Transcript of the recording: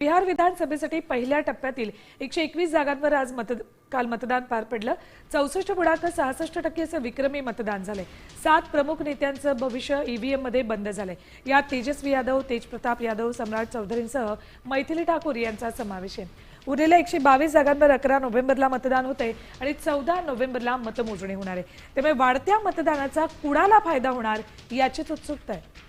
बिहार विधानसभेसाठी पहिल्या टप्प्यातील एकशे एकवीस जागांवर आज मत काल मतदान पार पडलं. चौसष्ट पूर्णांक सहासष्ट टक्के असं विक्रमी मतदान झालंय. सात प्रमुख नेत्यांचं भविष्य ईव्हीएममध्ये बंद झालंय. यात तेजस्वी यादव तेजप्रताप यादव सम्राट चौधरींसह मैथिली ठाकूर यांचा समावेश आहे. उरलेल्या एकशे बावीस जागांवर अकरा नोव्हेंबरला मतदान होते आणि चौदा नोव्हेंबरला मतमोजणी होणार आहे. त्यामुळे वाढत्या मतदानाचा कुणाला फायदा होणार याचीच उत्सुकता आहे.